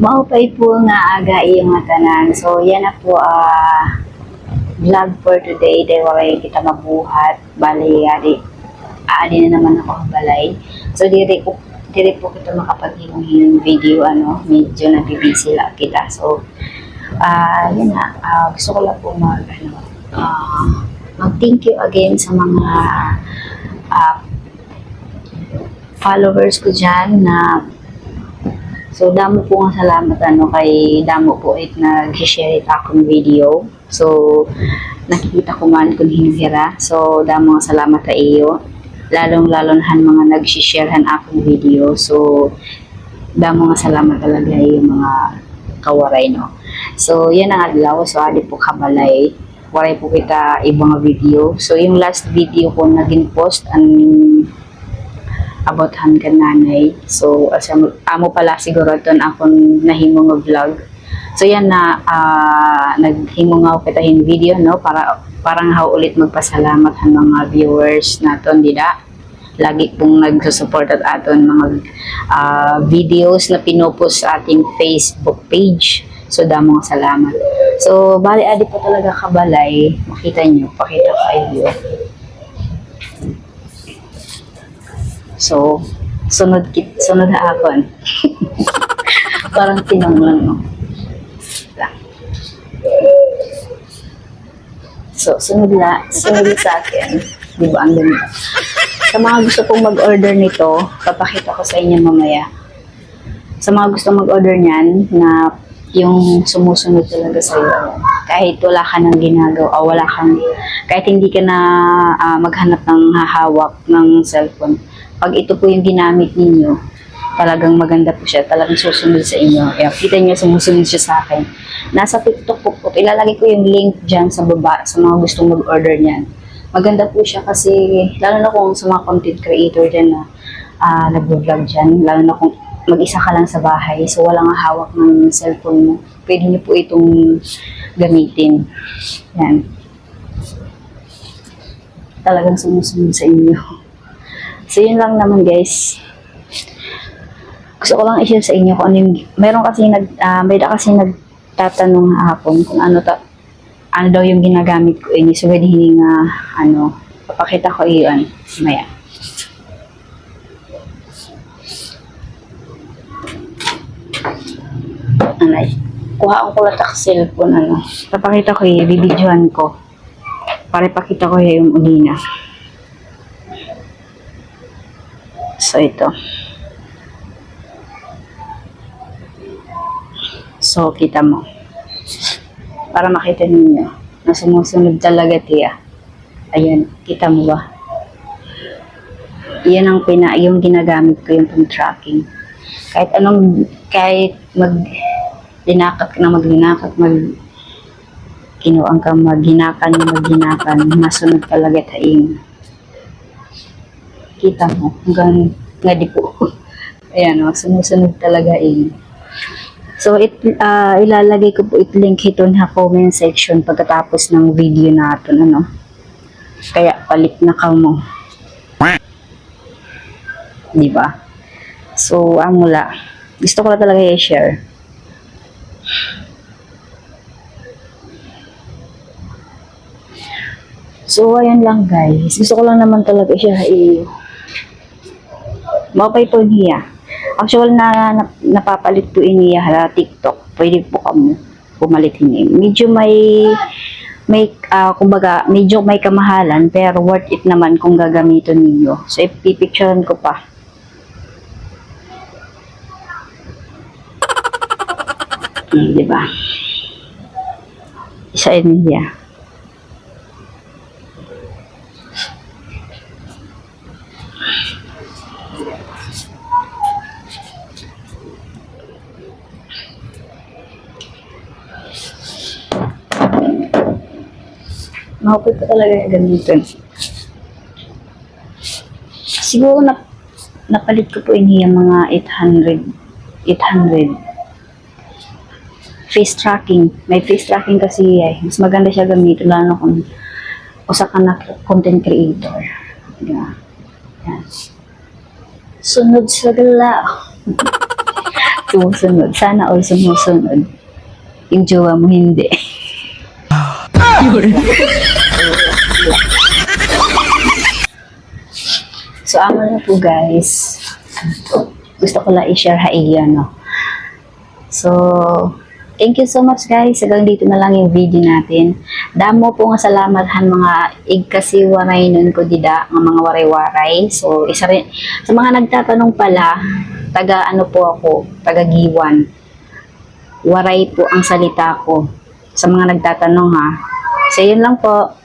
Maupay po nga aga iyong matanan. So, yan na po ah vlog for today. Dahil walay kita mabuhat. Bali, adi, adi na naman ako balay. So, diri ko diri po kita makapag-hilong video, ano, medyo nabibisi lang kita. So, ah yun na, ah, gusto ko lang po mag, ano, ah, mag-thank you again sa mga ah, followers ko dyan na So, damo po nga salamat ano kay Damo po it nag-share it akong video. So, nakikita ko man kung hinuhira. So, damo nga salamat sa iyo. Lalong-lalo na mga nag-sharehan akong video. So, damo nga salamat talaga yung mga kawaray, no. So, yan ang adlaw. So, adi po kabalay. Waray po kita ibang video. So, yung last video ko naging post ang about han ka nanay. So, asa mo- amo pala siguro ton akong nahimo nga vlog. So yan na ah, naghimo nga kitahin video no para parang how ulit magpasalamat han mga viewers naton dida. Lagi pong nagsusupport at aton mga ah, videos na pinupost sa ating Facebook page. So damo nga salamat. So bali adi po talaga kabalay. Makita nyo, pakita ko kayo. So, sunod kit sunod na akon. Parang tinong lang, no? Lang. So, sunod na, sunod sa akin. Di ba ang ganda? Sa mga gusto pong mag-order nito, papakita ko sa inyo mamaya. Sa mga gusto mag-order niyan, na yung sumusunod talaga sa iyo. Kahit wala ka nang ginagawa, o wala kang, kahit hindi ka na ah, maghanap ng hahawak ng cellphone, pag ito po yung ginamit ninyo, talagang maganda po siya, talagang susunod sa inyo. Kaya kita niyo sumusunod siya sa akin. Nasa TikTok po po, ilalagay ko yung link dyan sa baba sa mga gustong mag-order niyan. Maganda po siya kasi, lalo na kung sa mga content creator dyan na ah, nag-vlog dyan, lalo na kung mag-isa ka lang sa bahay, so walang hawak ng cellphone mo, pwede niyo po itong gamitin. Yan. Talagang sumusunod sa inyo. So, yun lang naman guys. Gusto ko lang i-share sa inyo kung ano yung, meron kasi nag, ah, may kasi nagtatanong hapon kung ano ta, ano daw yung ginagamit ko ini. So, pwede nga, ano, papakita ko iyon. Maya. Anay. Kuha ko latak cellphone, ano. Papakita ko yung bibidyohan ko. Para ipakita ko yung ulina. So, ito. So, kita mo. Para makita ninyo na sumusunod talaga tiya. Ayan, kita mo ba? Yan ang pina, yung ginagamit ko yung pang tracking. Kahit anong, kahit mag, dinakot ka na magdinakot, mag, kinuang ka maghinakan, maghinakan, masunod talaga taing kita mo, hanggang nga di po. Ayan o, sumusunod talaga eh. So, it, ah, ilalagay ko po it-link ito na comment section pagkatapos ng video natin, ano. Kaya, palit na ka mo. Di ba? So, ang mula. Gusto ko talaga i-share. So, ayan lang guys. Gusto ko lang naman talaga siya Mapay po niya. Actual na, na napapalit po niya sa TikTok. Pwede po kamo pumalit niya. Medyo may may ah, kumbaga medyo may kamahalan pero worth it naman kung gagamitin niyo. So ipipicturean ko pa. Hmm, di ba? Isa niya. Mahupit pa talaga yung gamitin. Siguro na, napalit ko po ini yung mga 800. 800. Face tracking. May face tracking kasi eh. Mas maganda siya gamitin lalo kung usa ka na content creator. Yeah. Yan. Sunod sa gala. Sumusunod. Sana all sumusunod. Yung jowa mo hindi. so, amo na po guys. Gusto ko lang i-share ha iyo, no? So, thank you so much guys. Hanggang dito na lang yung video natin. Damo po nga salamat han mga igkasiwaray nun ko dida, nga mga waray-waray. So, isa rin, sa mga nagtatanong pala, taga ano po ako, taga Giwan. Waray po ang salita ko. Sa mga nagtatanong ha. So, yun lang po.